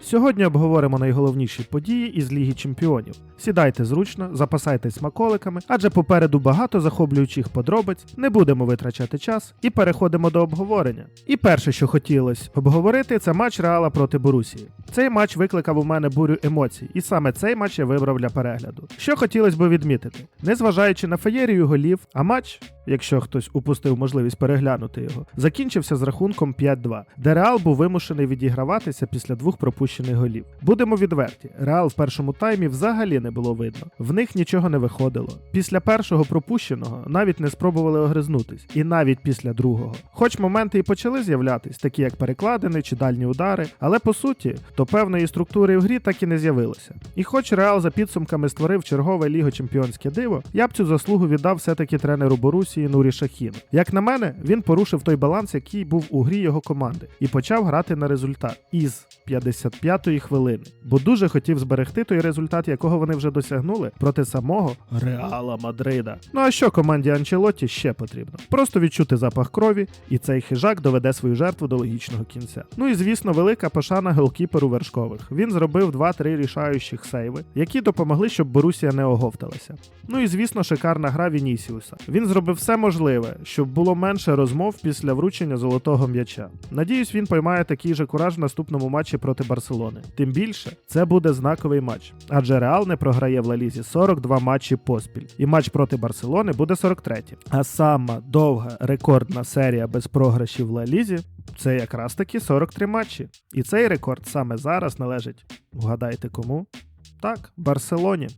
Сьогодні обговоримо найголовніші події із Ліги Чемпіонів. Сідайте зручно, запасайтесь смаколиками, адже попереду багато захоплюючих подробиць, не будемо витрачати час і переходимо до обговорення. І перше, що хотілося обговорити, це матч Реала проти Борусії. Цей матч викликав у мене бурю емоцій, і саме цей матч я вибрав для перегляду. Що хотілося би відмітити, незважаючи на феєрію голів, а матч, якщо хтось упустив можливість переглянути його, закінчився з рахунком 5-2, де Реал був вимушений відіграватися після двох пропущених голів. Будемо відверті, Реал в першому таймі взагалі не було видно. В них нічого не виходило. Після першого пропущеного навіть не спробували огризнутись, і навіть після другого. Хоч моменти і почали з'являтись, такі як перекладини чи дальні удари, але по суті, то певної структури в грі так і не з'явилося. І хоч Реал за підсумками створив чергове ліго-чемпіонське диво, я б цю заслугу віддав все-таки тренеру Борусії Нурі Шахіну. Як на мене, він порушив той баланс, який був у грі його команди, і почав грати на результат із 55-ї хвилини, бо дуже хотів зберегти той результат, якого вони вже досягнули проти самого Реала Мадрида. Ну а що команді Анчелотті ще потрібно? Просто відчути запах крові, і цей хижак доведе свою жертву до логічного кінця. Ну і звісно, велика пошана голкіперу вершкових. Він зробив 2-3 рішаючих сейви, які допомогли, щоб Борусія не оговталася. Ну і звісно, шикарна гра Вінісіуса. Він зробив все можливе, щоб було менше розмов після вручення золотого м'яча. Надіюсь, він поймає такий же кураж в наступному матчі проти Барселони. Тим більше, це буде знаковий матч, адже Реал не програє в Лалізі 42 матчі поспіль, і матч проти Барселони буде 43. А сама довга рекордна серія без програшів в Лалізі це якраз таки 43 матчі. І цей рекорд саме зараз належить. Вгадайте кому? Так, Барселоні.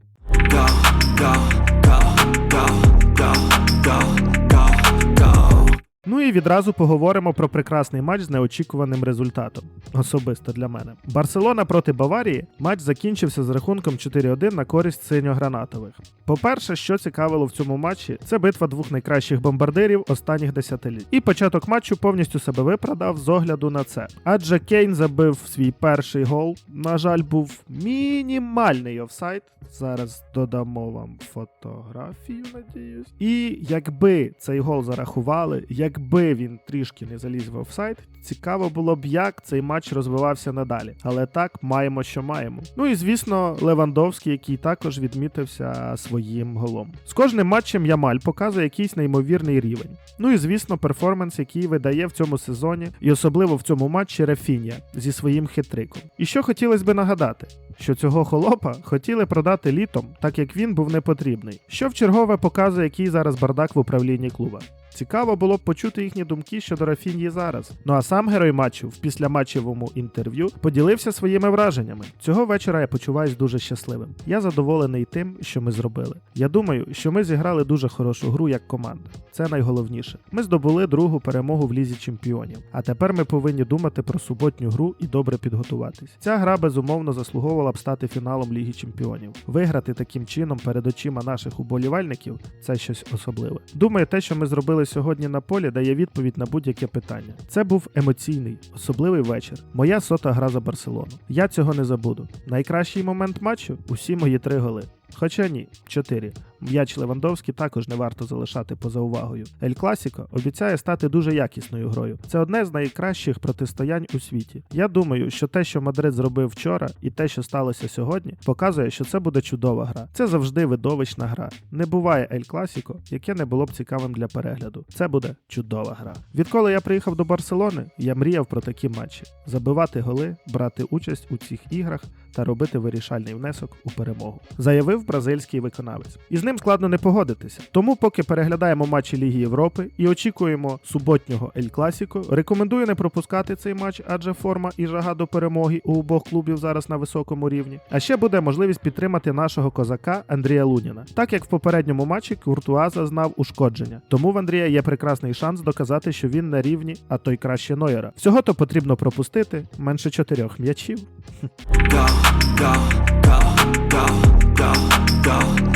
Ну і відразу поговоримо про прекрасний матч з неочікуваним результатом. Особисто для мене. Барселона проти Баварії матч закінчився з рахунком 4-1 на користь синьо-гранатових. По-перше, що цікавило в цьому матчі, це битва двох найкращих бомбардирів останніх десятиліть. І початок матчу повністю себе виправдав з огляду на це. Адже Кейн забив свій перший гол. На жаль, був мінімальний офсайд. Зараз додамо вам фотографію, надіюсь. І якби цей гол зарахували, якби він трішки не заліз в офсайд, цікаво було б, як цей матч розвивався надалі. Але так, маємо, що маємо. Ну і звісно, Левандовський, який також відмітився своїм голом. З кожним матчем Ямаль показує якийсь неймовірний рівень. Ну і звісно, перформанс, який видає в цьому сезоні, і особливо в цьому матчі Рафінія зі своїм хитриком. І що хотілося би нагадати, що цього холопа хотіли продати літом, так як він був непотрібний. Що в чергове показує, який зараз бардак в управлінні клуба. Цікаво було б почути їхні думки щодо Рафінії зараз. Ну а сам герой матчу в післяматчевому інтерв'ю поділився своїми враженнями. Цього вечора я почуваюсь дуже щасливим. Я задоволений тим, що ми зробили. Я думаю, що ми зіграли дуже хорошу гру як команда. Це найголовніше. Ми здобули другу перемогу в лізі чемпіонів. А тепер ми повинні думати про суботню гру і добре підготуватись. Ця гра безумовно заслуговувала б стати фіналом Ліги Чемпіонів. Виграти таким чином перед очима наших уболівальників це щось особливе. Думаю, те, що ми зробили сьогодні на полі, дає відповідь на будь-яке питання. Це був емоційний, особливий вечір. Моя сота гра за Барселону. Я цього не забуду. Найкращий момент матчу усі мої три голи. Хоча ні, чотири. М'яч Левандовський також не варто залишати поза увагою. Ель Класіко обіцяє стати дуже якісною грою. Це одне з найкращих протистоянь у світі. Я думаю, що те, що Мадрид зробив вчора, і те, що сталося сьогодні, показує, що це буде чудова гра. Це завжди видовищна гра. Не буває Ель Класіко, яке не було б цікавим для перегляду. Це буде чудова гра. Відколи я приїхав до Барселони, я мріяв про такі матчі: забивати голи, брати участь у цих іграх та робити вирішальний внесок у перемогу. Заявив бразильський виконавець. І з ним складно не погодитися. Тому, поки переглядаємо матчі Ліги Європи і очікуємо суботнього Ель Класіко, рекомендую не пропускати цей матч, адже форма і жага до перемоги у обох клубів зараз на високому рівні. А ще буде можливість підтримати нашого козака Андрія Луніна, так як в попередньому матчі Куртуа зазнав ушкодження. Тому в Андрія є прекрасний шанс доказати, що він на рівні, а то й краще Нойера. Всього то потрібно пропустити менше чотирьох м'ячів. Go, go, go, go, go.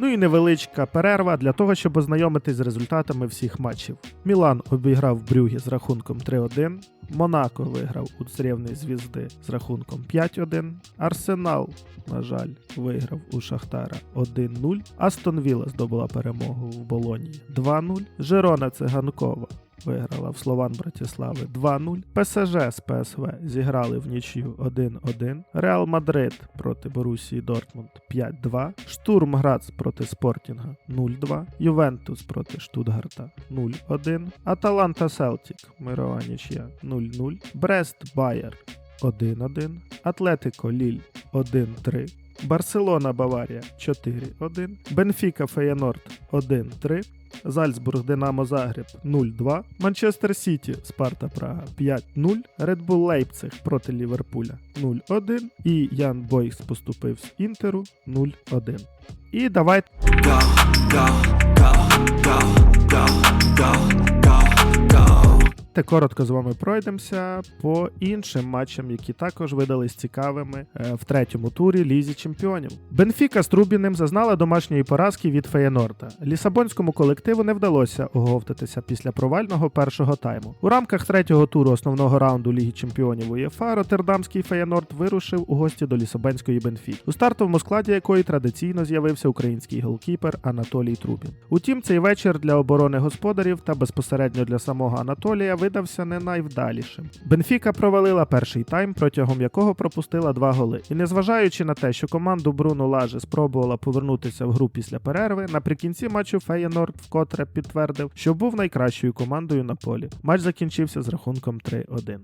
Ну і невеличка перерва для того, щоб ознайомитись з результатами всіх матчів. Мілан обіграв Брюгі з рахунком 3-1. Монако виграв у Црєвної звізди з рахунком 5-1. Арсенал, на жаль, виграв у Шахтара 1-0. Астон Вілла здобула перемогу в Болонії 2-0. Жерона Циганкова виграла в Слован Братіслави 2-0. ПСЖ з ПСВ зіграли в нічию 1-1. Реал Мадрид проти Борусії Дортмунд 5-2. Штурм Грац проти Спортінга 0-2. Ювентус проти Штутгарта 0-1. Аталанта Селтік мирова нічия 0-0. Брест Байер 1-1. Атлетико Ліль 1-3. Барселона Баварія 4-1. Бенфіка Феєнорд 1-3. Зальцбург Динамо Загреб 0-2. Манчестер Сіті Спарта Прага 5-0. Редбул Лейпциг проти Ліверпуля 0-1. І Ян Бойс поступив з Інтеру 0-1. І давайте Go, go, go. коротко з вами пройдемося по іншим матчам, які також видались цікавими е, в третьому турі Лізі Чемпіонів. Бенфіка з Трубіним зазнала домашньої поразки від Феєнорда. Лісабонському колективу не вдалося оговтатися після провального першого тайму. У рамках третього туру основного раунду Ліги Чемпіонів УЄФА Роттердамський Феєнорд вирушив у гості до Лісабонської Бенфіки, у стартовому складі якої традиційно з'явився український голкіпер Анатолій Трубін. Утім, цей вечір для оборони господарів та безпосередньо для самого Анатолія видався не найвдалішим. Бенфіка провалила перший тайм, протягом якого пропустила два голи. І незважаючи на те, що команду Бруно Лаже спробувала повернутися в гру після перерви, наприкінці матчу Феєнорд вкотре підтвердив, що був найкращою командою на полі. Матч закінчився з рахунком 3-1.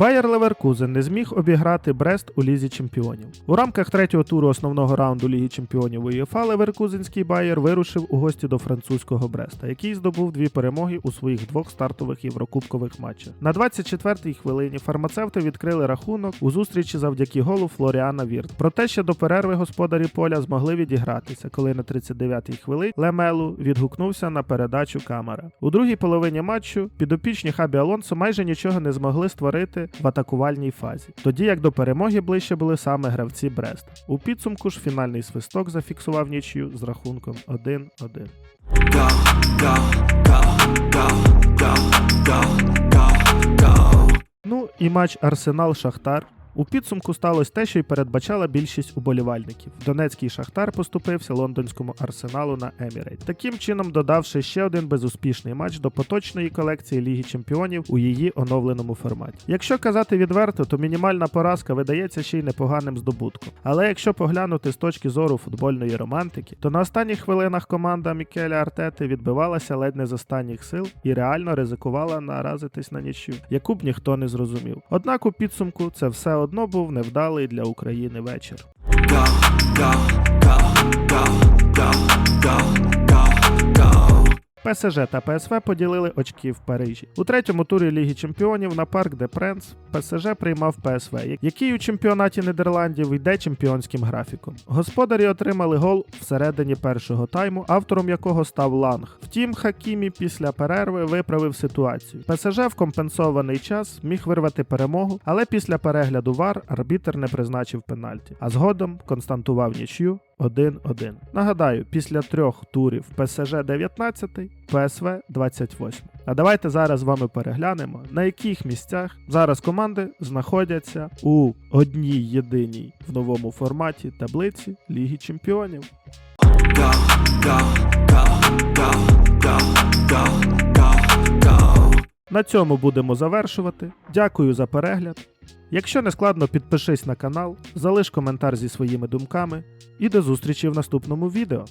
Байер Леверкузен не зміг обіграти Брест у Лізі Чемпіонів. У рамках третього туру основного раунду Ліги Чемпіонів УЄФА Леверкузенський Байер вирушив у гості до французького Бреста, який здобув дві перемоги у своїх двох стартових єврокубкових матчах. На 24-й хвилині фармацевти відкрили рахунок у зустрічі завдяки голу Флоріана Вірт. Проте ще до перерви господарі поля змогли відігратися, коли на 39-й хвилині Лемелу відгукнувся на передачу камера. У другій половині матчу підопічні Хабі Алонсо майже нічого не змогли створити в атакувальній фазі, тоді як до перемоги ближче були саме гравці Бреста. У підсумку ж фінальний свисток зафіксував нічию з рахунком 1-1. Go, go, go, go, go, go, go, go. Ну і матч Арсенал Шахтар. У підсумку сталося те, що й передбачала більшість уболівальників. Донецький Шахтар поступився лондонському арсеналу на Емірейт, таким чином додавши ще один безуспішний матч до поточної колекції Ліги Чемпіонів у її оновленому форматі. Якщо казати відверто, то мінімальна поразка видається ще й непоганим здобутком. Але якщо поглянути з точки зору футбольної романтики, то на останніх хвилинах команда Мікеля Артети відбивалася ледь не з останніх сил і реально ризикувала наразитись на нічю, яку б ніхто не зрозумів. Однак у підсумку це все одно був невдалий для України вечір. Go, go, go, go, go, go. ПСЖ та ПСВ поділили очки в Парижі. У третьому турі Ліги Чемпіонів на парк де Пренс ПСЖ приймав ПСВ, який у чемпіонаті Нідерландів йде чемпіонським графіком. Господарі отримали гол всередині першого тайму, автором якого став Ланг. Втім, Хакімі після перерви виправив ситуацію. ПСЖ в компенсований час міг вирвати перемогу, але після перегляду ВАР арбітер не призначив пенальті, а згодом константував нічю 1-1. Нагадаю, після трьох турів ПСЖ 19, ПСВ 28. А давайте зараз з вами переглянемо, на яких місцях зараз команди знаходяться у одній єдиній в новому форматі таблиці Ліги Чемпіонів. На цьому будемо завершувати. Дякую за перегляд. Якщо не складно, підпишись на канал, залиш коментар зі своїми думками і до зустрічі в наступному відео.